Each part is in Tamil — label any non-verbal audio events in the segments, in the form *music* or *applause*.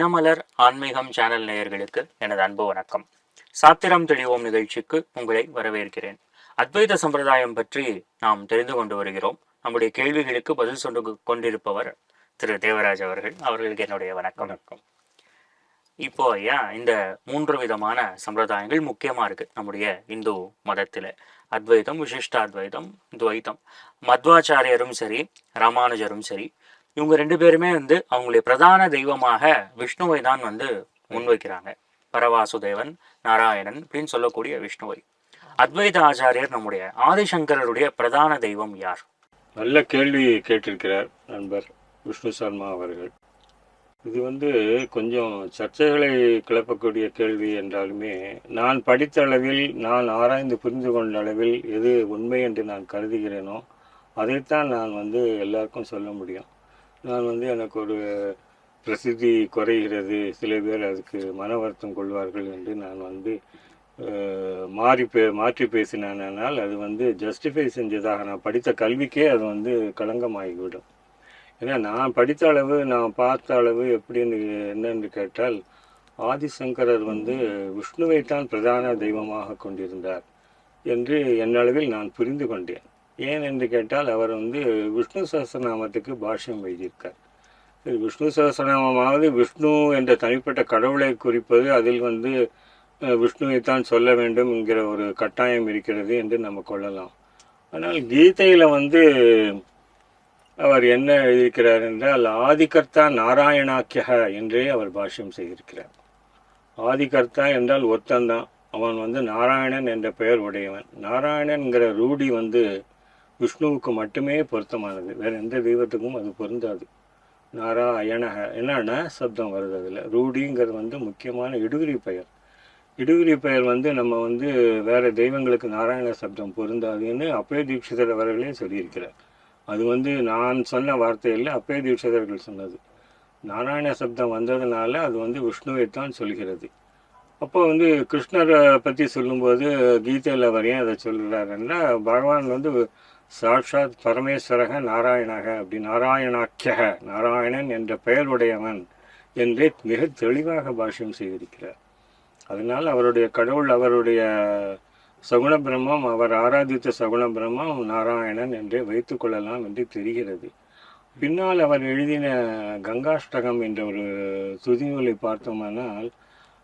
தினமலர் ஆன்மீகம் சேனல் நேயர்களுக்கு எனது அன்பு வணக்கம். சாத்திரம் தெளிவோம் நிகழ்ச்சிக்கு உங்களை வரவேற்கிறேன். அத்வைத சம்பிரதாயம் பற்றி நாம் தெரிந்து கொண்டு வருகிறோம். நம்முடைய கேள்விகளுக்கு பதில் சொல்லி கொண்டிருப்பவர் திரு தேவராஜ் அவர்கள். அவர்களுக்கு என்னுடைய வணக்கம். வணக்கம். இப்போ ஐயா இந்த மூன்று விதமான சம்பிரதாயங்கள் முக்கியமா இருக்கு நம்முடைய இந்து மதத்துல. அத்வைதம் விசிஷ்டாத்வைதம் துவைதம். மத்வாச்சாரியரும் சரி ராமானுஜரும் சரி இவங்க ரெண்டு பேருமே வந்து அவங்களுடைய பிரதான தெய்வமாக விஷ்ணுவை தான் வந்து முன்வைக்கிறாங்க. பரவாசுதேவன் நாராயணன் அப்படின்னு சொல்லக்கூடிய விஷ்ணுவை. அத்வைத ஆச்சாரியர் நம்முடைய ஆதிசங்கரருடைய பிரதான தெய்வம் யார்? நல்ல கேள்வி கேட்டிருக்கிறார் நண்பர் விஷ்ணு சர்மா அவர்கள். இது வந்து கொஞ்சம் சர்ச்சைகளை கிளப்பக்கூடிய கேள்வி என்றாலுமே நான் படித்த அளவில் நான் ஆராய்ந்து புரிந்து கொண்ட அளவில் எது உண்மை என்று நான் கருதுகிறேனோ அதைத்தான் நான் வந்து எல்லாருக்கும் சொல்ல முடியும். நான் வந்து எனக்கு ஒரு பிரசித்தி குறைகிறது. சில பேர் அதுக்கு மன வருத்தம் கொள்வார்கள் என்று நான் வந்து மாறி பே மாற்றி பேசினானால் அது வந்து ஜஸ்டிஃபை செஞ்சதாக நான் படித்த கல்விக்கே அது வந்து களங்கமாகிவிடும். ஏன்னா நான் படித்த அளவு நான் பார்த்த அளவு எப்படின்னு என்னன்னு கேட்டால் ஆதிசங்கரர் வந்து விஷ்ணுவைத்தான் பிரதான தெய்வமாக கொண்டிருந்தார் என்று என்னளவில் நான் புரிந்து கொண்டேன். ஏன் என்று கேட்டால் அவர் வந்து விஷ்ணு சஹஸ்ரநாமத்துக்கு பாஷ்யம் எழுதியிருக்கார். சரி, விஷ்ணு சஹஸ்ரநாமமாவது விஷ்ணு என்ற தனிப்பட்ட கடவுளை குறிப்பது அதில் வந்து விஷ்ணுவைத்தான் சொல்ல வேண்டும் என்கிற ஒரு கட்டாயம் இருக்கிறது என்று நம்ம கொள்ளலாம். ஆனால் கீதையில் வந்து அவர் என்ன எழுதியிருக்கிறார் என்றால் ஆதிகர்த்தா நாராயணாக்கியக என்றே அவர் பாஷ்யம் செய்திருக்கிறார். ஆதிகர்த்தா என்றால் ஒருத்தன்தான் அவன் வந்து நாராயணன் என்ற பெயர் உடையவன். நாராயணன்கிற ரூடி வந்து விஷ்ணுவுக்கு மட்டுமே பொருத்தமானது. வேற எந்த தெய்வத்துக்கும் அது பொருந்தாது. நாராயணக என்னன்னா சப்தம் வருது அதில். ரூடிங்கிறது வந்து முக்கியமான இடுகுறி பெயர். இடுகுறி பெயர் வந்து நம்ம வந்து வேற தெய்வங்களுக்கு நாராயண சப்தம் பொருந்தாதுன்னு அப்பய தீட்சிதர் அவர்களே சொல்லியிருக்கிறார். அது வந்து நான் சொன்ன வார்த்தையில் அப்பே அப்பய தீட்சிதர்கள் சொன்னது. நாராயண சப்தம் வந்ததுனால அது வந்து விஷ்ணுவைத்தான் சொல்கிறது. அப்போ வந்து கிருஷ்ணரை பற்றி சொல்லும்போது கீதையில் வரையும் அதை சொல்கிறாருன்னா பகவான் வந்து சாட்சாத் பரமேஸ்வரக நாராயணக அப்படி நாராயணாக்கியக நாராயணன் என்ற பெயருடையவன் என்றே மிக தெளிவாக பாஷ்யம் செய்திருக்கிறார். அதனால் அவருடைய கடவுள் அவருடைய சகுண பிரம்மம் அவர் ஆராதித்த சகுண பிரம்மம் நாராயணன் என்றே வைத்துக்கொள்ளலாம் என்று தெரிகிறது. பின்னால் அவர் எழுதின கங்காஷ்டகம் என்ற ஒரு துதிநூலை பார்த்தோமானால்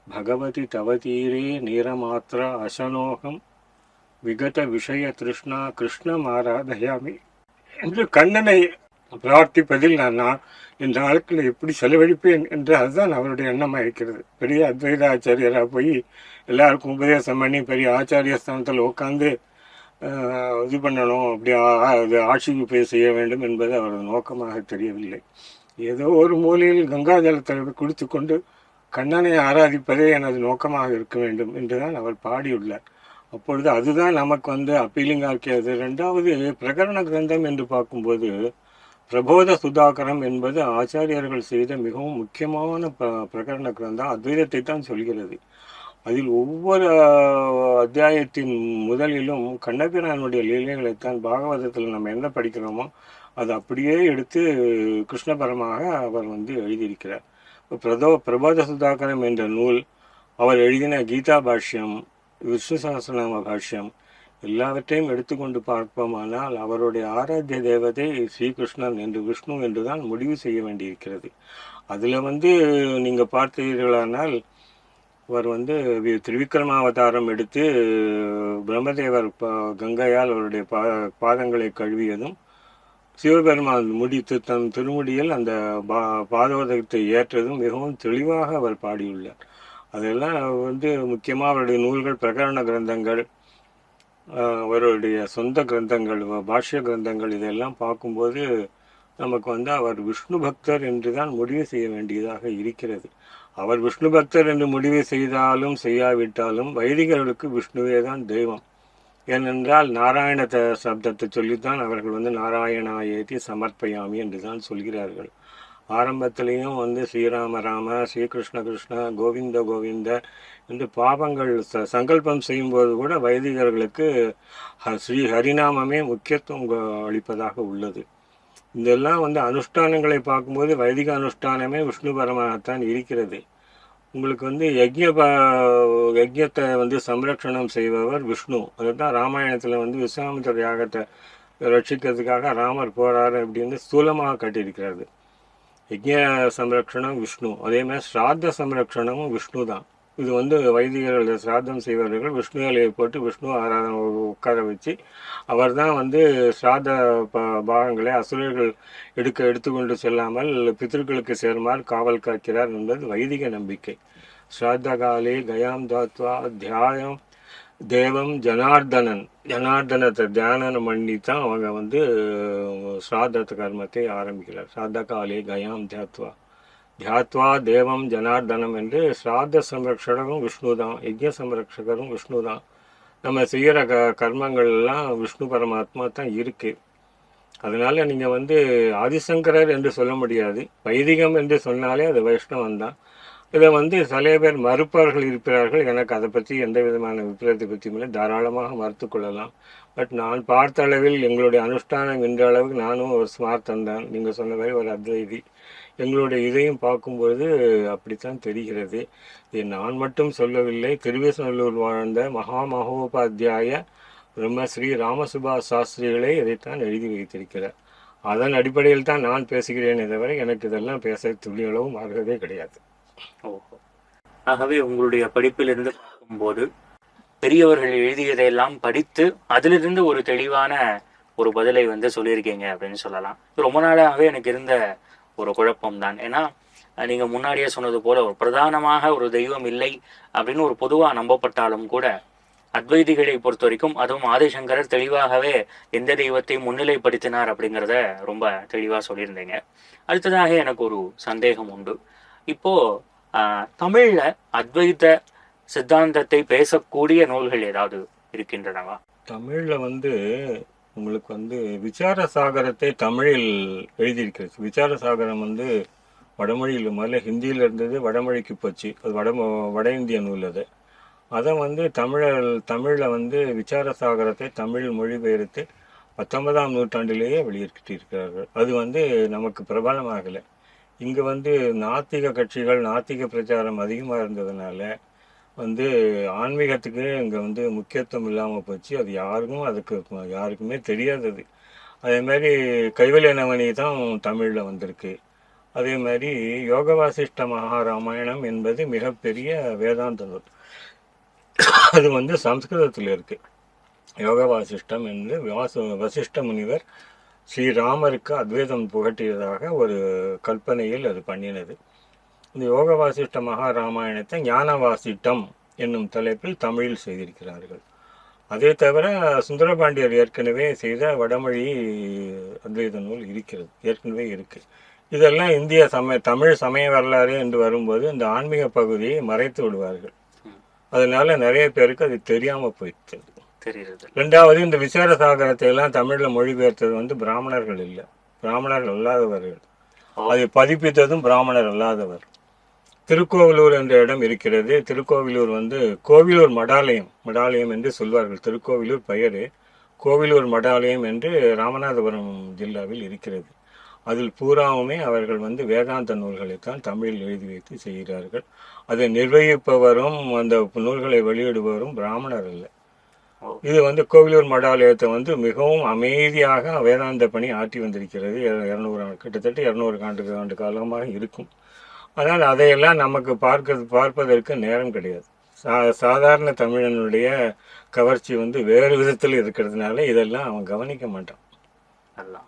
பகவதி தவதீரே நீரமாத்திர அசனோகம் விகத விஷய திருஷ்ணா கிருஷ்ணம் ஆராதயாமி என்று கண்ணனை பிரார்த்திப்பதில் நான் நான் இந்த நாட்களில் எப்படி செலவழிப்பேன் என்று அதுதான் அவருடைய எண்ணமாக இருக்கிறது பெரிய அத்வைத ஆச்சாரியராக போய் எல்லாருக்கும் உபதேசம் பண்ணி பெரிய ஆச்சாரிய ஸ்தானத்தில் உட்காந்து இது பண்ணணும் அப்படி அது இது ஆட்சிக்கு போய் செய்ய வேண்டும் என்பது அவரது நோக்கமாக தெரியவில்லை. ஏதோ ஒரு மூலையில் கங்கா ஜலத்தை குடித்து கொண்டு கண்ணனை ஆராதிப்பதே எனது நோக்கமாக இருக்க வேண்டும் என்றுதான் அவர் பாடியுள்ளார். அப்பொழுது அதுதான் நமக்கு வந்து அப்பீலிங்காக இருக்கிறது. ரெண்டாவது பிரகரண கிரந்தம் என்று பார்க்கும்போது பிரபோத சுதாகரம் என்பது ஆச்சாரியர்கள் செய்த மிகவும் முக்கியமான ப- பிரகரண கிரந்தம். அத்வைதத்தை தான் சொல்கிறது. அதில் ஒவ்வொரு அத்தியாயத்தின் முதலிலும் கண்ணபிரானுடைய லீலைகளைத்தான் பாகவதத்தில் நம்ம என்ன படிக்கிறோமோ அது அப்படியே எடுத்து கிருஷ்ணபரமாக அவர் வந்து எழுதியிருக்கிறார். பிரதோ பிரபோத சுதாகரம் என்ற நூல் அவர் எழுதின கீதா பாஷ்யம் விஷ்ணு சகஸ்ரநாம பாஷ்யம் எல்லாவற்றையும் எடுத்துக்கொண்டு பார்ப்போமானால் அவருடைய ஆராத்திய தேவதை ஸ்ரீகிருஷ்ணன் என்று விஷ்ணு என்றுதான் முடிவு செய்ய வேண்டியிருக்கிறது. அதில் வந்து நீங்கள் பார்த்தீர்களானால் அவர் வந்து வி- திருவிக்ரமாவதாரம் எடுத்து பிரம்மதேவர் கங்கையால் அவருடைய பா பாதங்களை கழுவியதும் சிவபெருமான் முடித்து தன் திருமுடியில் அந்த பா பாதோதகத்தை ஏற்றதும் மிகவும் தெளிவாக அவர் பாடியுள்ளார். அதெல்லாம் வந்து முக்கியமாக அவருடைய நூல்கள் பிரகரண கிரந்தங்கள் அவருடைய சொந்த கிரந்தங்கள் பாஷ்ய கிரந்தங்கள் இதெல்லாம் பார்க்கும்போது நமக்கு வந்து அவர் விஷ்ணு பக்தர் என்று தான் முடிவு செய்ய வேண்டியதாக இருக்கிறது. அவர் விஷ்ணு பக்தர் என்று முடிவு செய்தாலும் செய்யாவிட்டாலும் வைதிகர்களுக்கு விஷ்ணுவே தான் தெய்வம். ஏனென்றால் நாராயண சப்தத்தை சொல்லித்தான் அவர்கள் வந்து நாராயணா சமர்ப்பயாமி என்று தான் சொல்கிறார்கள். ஆரம்பத்திலையும் வந்து ஸ்ரீராம ராம ஸ்ரீகிருஷ்ண கிருஷ்ண கோவிந்த கோவிந்த இந்த பாபங்கள் ச- சங்கல்பம் செய்யும்போது கூட வைதிகர்களுக்கு ஸ்ரீ ஹரிநாமமே முக்கியத்துவம் அளிப்பதாக உள்ளது. இதெல்லாம் வந்து அனுஷ்டானங்களை பார்க்கும்போது வைதிக அனுஷ்டானமே விஷ்ணுபரமாகத்தான் இருக்கிறது. உங்களுக்கு வந்து யஜ்ய ப- யஜ்யத்தை வந்து சம்ரக்ஷணம் செய்பவர் விஷ்ணு. அதுதான் ராமாயணத்தில் வந்து விஸ்வாமித்திர யாகத்தை ரட்சிக்கிறதுக்காக ராமர் போறாரு அப்படின்னு ஸ்தூலமாக கட்டியிருக்கிறது. யஜ்ய சம்ரக்ஷணம் விஷ்ணு. அதே மாதிரி ஸ்ராத்த சம்ரக்ஷணமும் விஷ்ணு தான் இது வந்து வைதிகர்கள் சிராதம் செய்வர்கள் விஷ்ணு இலையை போட்டு விஷ்ணு ஆராதனை உட்கார வச்சு அவர் தான் வந்து ஸ்ராத்த ப- பாகங்களை அசுரர்கள் எடுக்க எடுத்துக்கொண்டு செல்லாமல் பித்திருக்களுக்கு சேருமாறு காவல் காக்கிறார் என்பது வைதிக நம்பிக்கை. ஸ்ராத்த காலே கயாம் தாத்வா தியாயம் தேவம் ஜனார்தனன். ஜனார்தனத்தை தியானம் பண்ணி தான் அவங்க வந்து ஸ்ராத்த கர்மத்தை ஆரம்பிக்கிறார். ஸ்ராத்த காலே கயாம் தியாத்வா. தியாத்வா தேவம் ஜனார்தனம் என்று ஸ்ராத்த சம்ரக்ஷகரும் விஷ்ணு தான் யஜ்ய சம்ரக்ஷகரும் விஷ்ணு தான் நம்ம செய்கிற க கர்மங்கள் எல்லாம் விஷ்ணு பரமாத்மா தான் இருக்கு. அதனால நீங்கள் வந்து ஆதிசங்கரர் என்று சொல்ல முடியாது. வைதிகம் என்று சொன்னாலே அது வைஷ்ணவன் தான். இதை வந்து சில பேர் மறுப்பவர்கள் இருக்கிறார்கள். எனக்கு அதை பற்றி எந்த விதமான விபரீதத்தை பற்றியும் இல்லை. தாராளமாக மறுத்து கொள்ளலாம். பட் நான் பார்த்த அளவில் எங்களுடைய அனுஷ்டானம் என்ற அளவுக்கு நானும் ஒரு ஸ்மார்த்தன் தான். நீங்கள் சொன்ன மாதிரி ஒரு அத்வைதி. எங்களுடைய இதையும் பார்க்கும்பொழுது அப்படித்தான் தெரிகிறது. இதை நான் மட்டும் சொல்லவில்லை. திருவேசநல்லூர் வாழ்ந்த மகா மகோபாத்தியாய பிரம்மஸ்ரீ ராமசுபா சாஸ்திரிகளே இதைத்தான் எழுதி வைத்திருக்கிறார். அதன் அடிப்படையில் தான் நான் பேசுகிறேனே தவிர எனக்கு இதெல்லாம் பேச துளியளவும் ஆகவே கிடையாது. ஆகவே உங்களுடைய படிப்பிலிருந்து பார்க்கும்போது பெரியவர்கள் எழுதியதையெல்லாம் படித்து அதிலிருந்து ஒரு தெளிவான ஒரு பதிலை வந்து சொல்லியிருக்கீங்க அப்படின்னு சொல்லலாம். ரொம்ப நாளாகவே எனக்கு இருந்த ஒரு குழப்பம் தான் ஏன்னா நீங்கள் நீங்க முன்னாடியே சொன்னது போல ஒரு பிரதானமாக ஒரு தெய்வம் இல்லை அப்படின்னு ஒரு பொதுவா நம்பப்பட்டாலும் கூட அத்வைதிகளை பொறுத்த வரைக்கும் அதுவும் ஆதிசங்கரர் தெளிவாகவே எந்த தெய்வத்தை முன்னிலைப்படுத்தினார் அப்படிங்கிறத ரொம்ப தெளிவா சொல்லியிருந்தீங்க. அடுத்ததாக எனக்கு ஒரு சந்தேகம் உண்டு. இப்போ தமிழ்ல அத்வைத சித்தாந்தத்தை பேசக்கூடிய நூல்கள் ஏதாவது இருக்கின்றனவா? தமிழில் வந்து உங்களுக்கு வந்து விசார சாகரத்தை தமிழில் எழுதியிருக்கிறது. விசார சாகரம் வந்து வடமொழியில் முதல்ல ஹிந்தியில் இருந்தது வடமொழிக்கு போச்சு. அது வட வட இந்திய நூல் அது. அதை வந்து தமிழர் தமிழில் வந்து விசார சாகரத்தை தமிழ் மொழிபெயர்த்து பத்தொன்பதாம் நூற்றாண்டிலேயே வெளியிட்டிருக்கிறார்கள். அது வந்து நமக்கு பிரபலமாகலை. இங்கே வந்து நாத்திக கட்சிகள் நாத்திக பிரச்சாரம் அதிகமாக இருந்ததுனால வந்து ஆன்மீகத்துக்கு இங்கே வந்து முக்கியத்துவம் இல்லாமல் போச்சு. அது யாருக்கும் அதுக்கு யாருக்குமே தெரியாதது. அதே மாதிரி கைவல்ய நவனி தான் தமிழில் வந்திருக்கு. அதே மாதிரி யோக வாசிஷ்ட மகாராமாயணம் என்பது மிகப்பெரிய வேதாந்த நூல் அது வந்து சம்ஸ்கிருதத்தில் இருக்குது யோக வாசிஷ்டம் என்று வாச வசிஷ்ட முனிவர் ஸ்ரீராமருக்கு அத்வைதம் புகட்டியதாக ஒரு கல்பனையில் அது பண்ணினது. இந்த யோக வாசிஷ்ட மகாராமாயணத்தை ஞான வாசிட்டம் என்னும் தலைப்பில் தமிழில் செய்திருக்கிறார்கள். அதே தவிர சுந்தரபாண்டியர் ஏற்கனவே செய்த வடமொழி அத்வைத நூல் இருக்கிறது ஏற்கனவே இருக்கு. இதெல்லாம் இந்திய சமய தமிழ் சமய வரலாறு என்று வரும்போது இந்த ஆன்மீக பகுதியை மறைத்து விடுவார்கள். அதனால நிறைய பேருக்கு அது தெரியாம போயிடுச்சு. தெரிகிறது ரெண்டாவது இந்த விசார சாகரத்தை எல்லாம் தமிழ்ல மொழிபெயர்த்தது வந்து பிராமணர்கள் இல்லை. பிராமணர்கள் அல்லாதவர்கள். அதை பதிப்பித்ததும் பிராமணர் அல்லாதவர். திருக்கோவிலூர் என்ற இடம் இருக்கிறது. திருக்கோவிலூர் வந்து கோவிலூர் மடாலயம் மடாலயம் என்று சொல்வார்கள். திருக்கோவிலூர் பெயரு கோவிலூர் மடாலயம் என்று ராமநாதபுரம் ஜில்லாவில் இருக்கிறது. அதில் பூராவுமே அவர்கள் வந்து வேதாந்த நூல்களைத்தான் தமிழில் எழுதி வைத்து செய்கிறார்கள். அதை நிர்வகிப்பவரும் அந்த நூல்களை வெளியிடுபவரும் பிராமணர் அல்ல. ஓ. இது வந்து கோவிலூர் மடாலயத்தை வந்து மிகவும் அமைதியாக வேதாந்த பணி ஆற்றி வந்திருக்கிறது. இர- இருநூறு கிட்டத்தட்ட இருநூறு ஆண்டு ஆண்டு காலமாக இருக்கும். ஆனால் அதையெல்லாம் நமக்கு பார்க்க பார்ப்பதற்கு நேரம் கிடையாது. சா சாதாரண தமிழனுடைய கவர்ச்சி வந்து வேறு விதத்தில் இருக்கிறதுனால இதெல்லாம் அவன் கவனிக்க மாட்டான். அதுதான்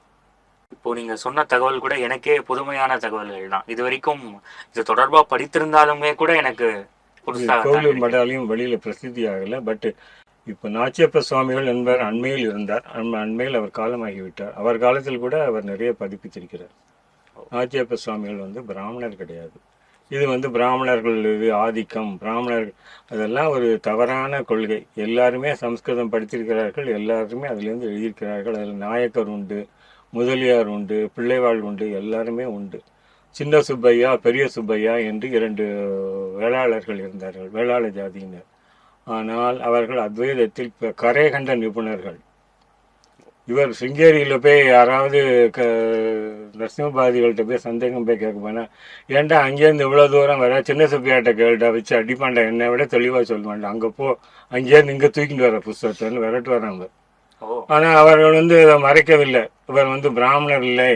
இப்போ நீங்க சொன்ன தகவல் கூட எனக்கே புதுமையான தகவல்கள் தான். இது வரைக்கும் இது தொடர்பா படித்திருந்தாலுமே கூட எனக்கு கோவிலூர். மடாலயம் வெளியில பிரசித்தி ஆகல. பட் இப்போ நாச்சியப்ப சுவாமிகள் என்பவர் அண்மையில் இருந்தார். அண்மையில் அவர் காலமாகிவிட்டார். அவர் காலத்தில் கூட அவர் நிறைய பதிப்பித்திருக்கிறார். நாச்சியப்ப சுவாமிகள் வந்து பிராமணர் கிடையாது. இது வந்து பிராமணர்கள் இது ஆதிக்கம். பிராமணர் அதெல்லாம் ஒரு தவறான கொள்கை. எல்லாருமே சம்ஸ்கிருதம் படித்திருக்கிறார்கள். எல்லாருமே அதுலேருந்து எழுதியிருக்கிறார்கள். அதில் நாயக்கர் உண்டு முதலியார் உண்டு பிள்ளைவாள் உண்டு எல்லாருமே உண்டு. சின்ன சுப்பையா பெரிய சுப்பையா என்று இரண்டு வேளாளர்கள் இருந்தார்கள். வேளாள ஜாதியினர். ஆனால் அவர்கள் அத்வைதத்தில் கரை கண்ட நிபுணர்கள். இவர் சிங்கேரியில் போய் யாராவது க நரசிம்மபாதிகள்கிட்ட போய் சந்தேகம் போய் கேட்க போனா ஏன்டா அங்கேருந்து இவ்வளோ தூரம் வர? சின்ன சுப்பியாட்ட கேள்டா வச்சு அடிப்பாண்டா என்னை விட தெளிவாக சொல்லுவாண்டா அங்கே போ அங்கேருந்து இங்கே தூக்கிட்டு வர புஸ்தகத்தைன்னு விரட்டு வராங்க. ஆனால் அவர்கள் வந்து இதை மறைக்கவில்லை. இவர் வந்து பிராமணர் இல்லை.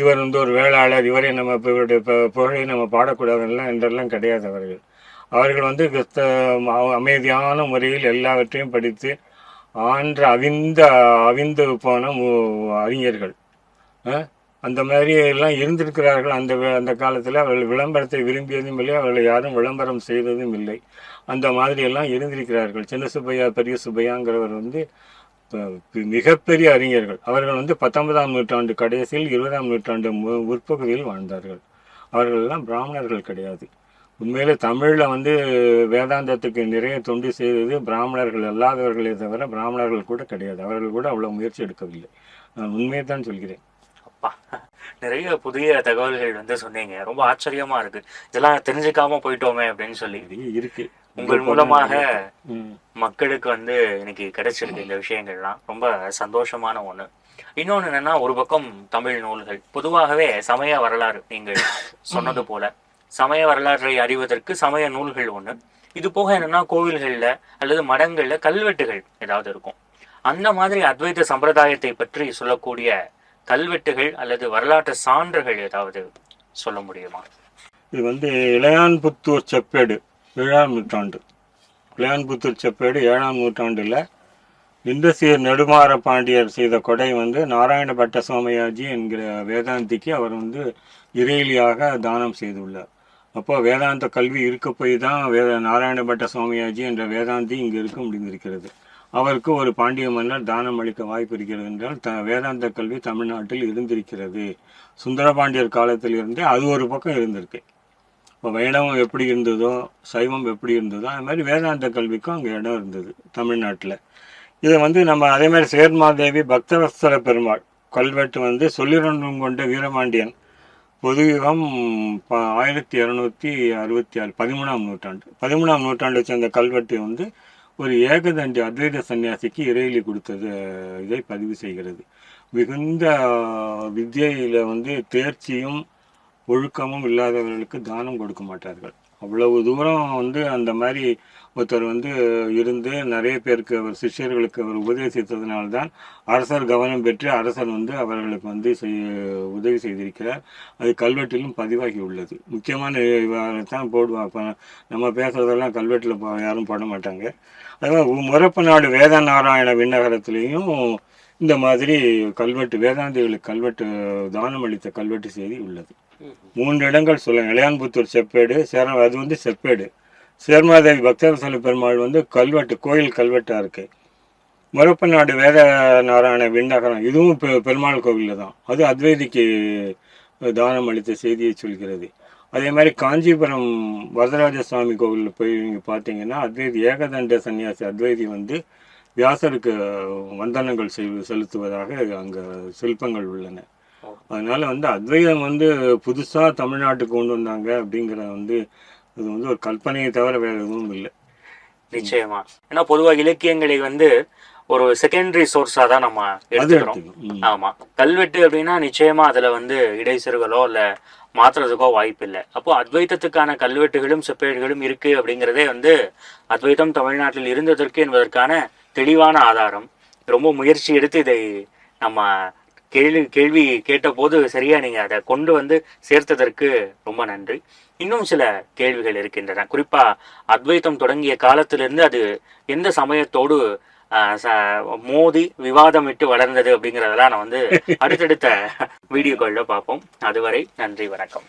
இவர் வந்து ஒரு வேளாளர். இவரை நம்ம இப்ப இவருடைய புகழை நம்ம பாடக்கூடாதுலாம் என்றெல்லாம் கிடையாது அவர்கள். அவர்கள் வந்து அமைதியான முறையில் எல்லாவற்றையும் படித்து ஆன்ற அவிந்த அவிந்து போன மு- அறிஞர்கள். அந்த மாதிரி எல்லாம் இருந்திருக்கிறார்கள். அந்த அந்த காலத்தில் அவர்கள் விளம்பரத்தை விரும்பியதும் இல்லை அவர்கள் யாரும் விளம்பரம் செய்ததும் இல்லை. அந்த மாதிரி எல்லாம் இருந்திருக்கிறார்கள். சின்ன சுப்பையா பெரிய சுப்பையாங்கிறவர் வந்து மிகப்பெரிய அறிஞர்கள். அவர்கள் வந்து பத்தொன்பதாம் நூற்றாண்டு கடைசியில் இருபதாம் நூற்றாண்டு மு- முற்பகுதியில் வாழ்ந்தார்கள். அவர்கள் எல்லாம் பிராமணர்கள் கிடையாது. உண்மையிலே தமிழில் வந்து வேதாந்தத்துக்கு நிறைய தொண்டு செய்தது பிராமணர்கள் அல்லாதவர்களே தவிர பிராமணர்கள் கூட கிடையாது. அவர்கள் கூட அவ்வளோ முயற்சி எடுக்கவில்லை. நான் உண்மையை தான் சொல்கிறேன். அப்பா நிறைய புதிய தகவல்கள் வந்து சொன்னீங்க. ரொம்ப ஆச்சரியமா இருக்கு. இதெல்லாம் தெரிஞ்சுக்காம போயிட்டோமே அப்படின்னு சொல்லி. இருக்கு. உங்கள் மூலமாக. மக்களுக்கு வந்து இன்னைக்கு கிடைச்சிருக்கு இந்த விஷயங்கள்லாம். ரொம்ப சந்தோஷமான ஒண்ணு. இன்னொன்னு என்னன்னா ஒரு பக்கம் தமிழ் நூல்கள். பொதுவாகவே சமய வரலாறு நீங்கள் சொன்னது போல. சமய வரலாற்றை அறிவதற்கு சமய நூல்கள் ஒன்று இது போக என்னன்னா கோவில்களில் அல்லது மடங்களில் கல்வெட்டுகள் ஏதாவது இருக்கும். அந்த மாதிரி அத்வைத சம்பிரதாயத்தை பற்றி சொல்லக்கூடிய கல்வெட்டுகள் அல்லது வரலாற்று சான்றுகள் ஏதாவது சொல்ல முடியுமா? இது வந்து இளையான்புத்தூர் செப்பேடு ஏழாம் நூற்றாண்டு. இளையான்புத்தூர் செப்பேடு ஏழாம் நூற்றாண்டில் இந்தசீர் நெடுமாற பாண்டியர் செய்த கொடை வந்து நாராயணபட்ட சோமயாஜி என்கிற வேதாந்திக்கு அவர் வந்து இறையிலியாக தானம் செய்துள்ளார். அப்போ வேதாந்த கல்வி இருக்க போய் தான் வேத நாராயணபட்ட சுவாமியாஜி என்ற வேதாந்தி இங்கே இருக்க முடிந்திருக்கிறது. அவருக்கு ஒரு பாண்டிய மன்னர் தானம் அளிக்க வாய்ப்பு இருக்கிறது என்றால் த வேதாந்த கல்வி தமிழ்நாட்டில் இருந்திருக்கிறது. சுந்தரபாண்டியர் காலத்தில் இருந்தே அது ஒரு பக்கம் இருந்திருக்கு. இப்போ வைணவம் எப்படி இருந்ததோ சைவம் எப்படி இருந்ததோ அது மாதிரி வேதாந்த கல்விக்கும் அங்கே இடம் இருந்தது தமிழ்நாட்டில். இதை வந்து நம்ம அதே மாதிரி சேர்மாதேவி பக்தவஸ்தர பெருமாள் கல்வெட்டு வந்து சொல்லிரண்டும் கொண்ட வீரபாண்டியன் பொதுயுகம் ப- ஆயிரத்தி இரநூத்தி அறுபத்தி ஆறு பதிமூணாம் நூற்றாண்டு. பதிமூணாம் நூற்றாண்டை சேர்ந்த கல்வெட்டு வந்து ஒரு ஏகதண்டி அத்வைத சன்னியாசிக்கு இறையிலி கொடுத்தது இதை பதிவு செய்கிறது. மிகுந்த வித்தியையில் வந்து தேர்ச்சியும் ஒழுக்கமும் இல்லாதவர்களுக்கு தானம் கொடுக்க மாட்டார்கள். அவ்வளவு தூரம் வந்து அந்த மாதிரி ஒருத்தர் வந்து இருந்து நிறைய பேருக்கு அவர் சிஷ்யர்களுக்கு அவர் உபதேசித்ததினால்தான் அரசர் கவனம் பெற்று அரசர் வந்து அவர்களுக்கு வந்து செய்- உதவி செய்திருக்கிறார். அது கல்வெட்டிலும் பதிவாகி உள்ளது. முக்கியமான தான் போடுவாங்க நம்ம பேசுறதெல்லாம் கல்வெட்டில் யாரும் போட மாட்டாங்க. அதுமாதிரி முறப்பு நாடு வேத நாராயண விண்ணகரத்துலேயும் இந்த மாதிரி கல்வெட்டு வேதாந்திகளுக்கு கல்வெட்டு தானம் அளித்த கல்வெட்டு செய்தி உள்ளது. மூன்று இடங்கள் சொல்லுங்க. இளையான்புத்தூர் செப்பேடு சேர அது வந்து செப்பேடு. சேர்மாதேவி பக்தவசல பெருமாள் வந்து கல்வெட்டு கோயில் கல்வெட்டா இருக்கு. முறப்பநாடு வேத நாராயண விண்ணகரம் இதுவும் பெ- பெருமாள் கோவிலில் தான். அது அத்வைதிக்கு தானம் அளித்த செய்தியை சொல்கிறது. அதே மாதிரி காஞ்சிபுரம் வரதராஜ சுவாமி கோவிலில் போய் நீங்கள் பார்த்தீங்கன்னா அத்வைதி ஏகதண்ட சன்னியாசி அத்வைதி வந்து வியாசருக்கு வந்தனங்கள் செய் செலுத்துவதாக அங்கே சிற்பங்கள் உள்ளன. அதனால வந்து அத்வைதம் வந்து புதுசாக தமிழ்நாட்டுக்கு கொண்டு வந்தாங்க அப்படிங்கிற வந்து இது வந்து ஒரு கற்பனையை தவிர வேற எதுவும் இல்லை. நிச்சயமா. ஏன்னா பொதுவா இலக்கியங்களை வந்து ஒரு செகண்டரி சோர்ஸா தான் நம்ம எடுத்துக்கிறோம். ஆமா. கல்வெட்டு அப்படின்னா நிச்சயமா அதுல வந்து இடைச்செருகளோ இல்ல மாத்துறதுக்கோ வாய்ப்பு இல்லை. அப்போ அத்வைதத்துக்கான கல்வெட்டுகளும் செப்பேடுகளும் இருக்கு அப்படிங்கிறதே வந்து அத்வைதம் தமிழ்நாட்டில் இருந்ததற்கு என்பதற்கான தெளிவான ஆதாரம். ரொம்ப முயற்சி எடுத்து இதை நம்ம கேள்வி கேள்வி கேட்டபோது சரியா நீங்க அதை கொண்டு வந்து சேர்த்ததற்கு ரொம்ப நன்றி. இன்னும் சில கேள்விகள் இருக்கின்றன. குறிப்பா அத்வைதம் தொடங்கிய காலத்திலிருந்து அது எந்த சமயத்தோடு ஆஹ், ச- மோதி வளர்ந்தது அப்படிங்கிறதெல்லாம் நான் வந்து அடுத்தடுத்த *laughs* வீடியோக்களில் பார்ப்போம். அதுவரை நன்றி வணக்கம்.